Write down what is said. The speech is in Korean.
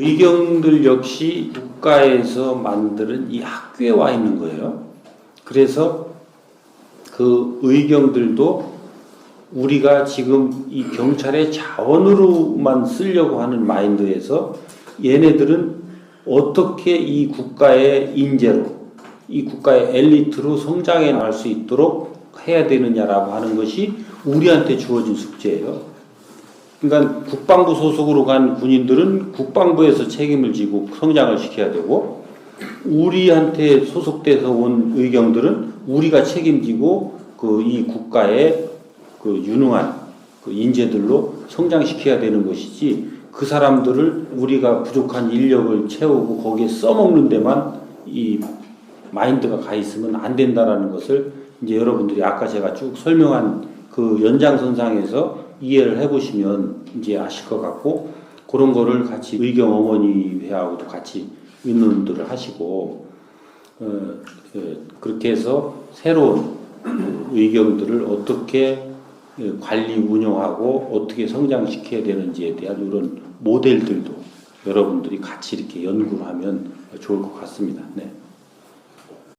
의경들 역시 국가에서 만드는 이 학교에 와 있는 거예요. 그래서 그 의경들도 우리가 지금 이 경찰의 자원으로만 쓰려고 하는 마인드에서 얘네들은 어떻게 이 국가의 인재로 이 국가의 엘리트로 성장해 나갈 수 있도록 해야 되느냐라고 하는 것이 우리한테 주어진 숙제예요. 그러니까 국방부 소속으로 간 군인들은 국방부에서 책임을 지고 성장을 시켜야 되고 우리한테 소속돼서 온 의경들은 우리가 책임지고 그 이 국가의 그 유능한 그 인재들로 성장시켜야 되는 것이지 그 사람들을 우리가 부족한 인력을 채우고 거기에 써먹는 데만 이 마인드가 가 있으면 안 된다라는 것을 이제 여러분들이 아까 제가 쭉 설명한 그 연장선상에서 이해를 해보시면 이제 아실 것 같고 그런 거를 같이 의경 어머니 회하고도 같이 의논들을 하시고 어, 어, 그렇게 해서 새로운 의경들을 어떻게 예, 관리 운영하고 어떻게 성장시켜야 되는지에 대한 이런 모델들도 여러분들이 같이 이렇게 연구를 하면 좋을 것 같습니다. 네.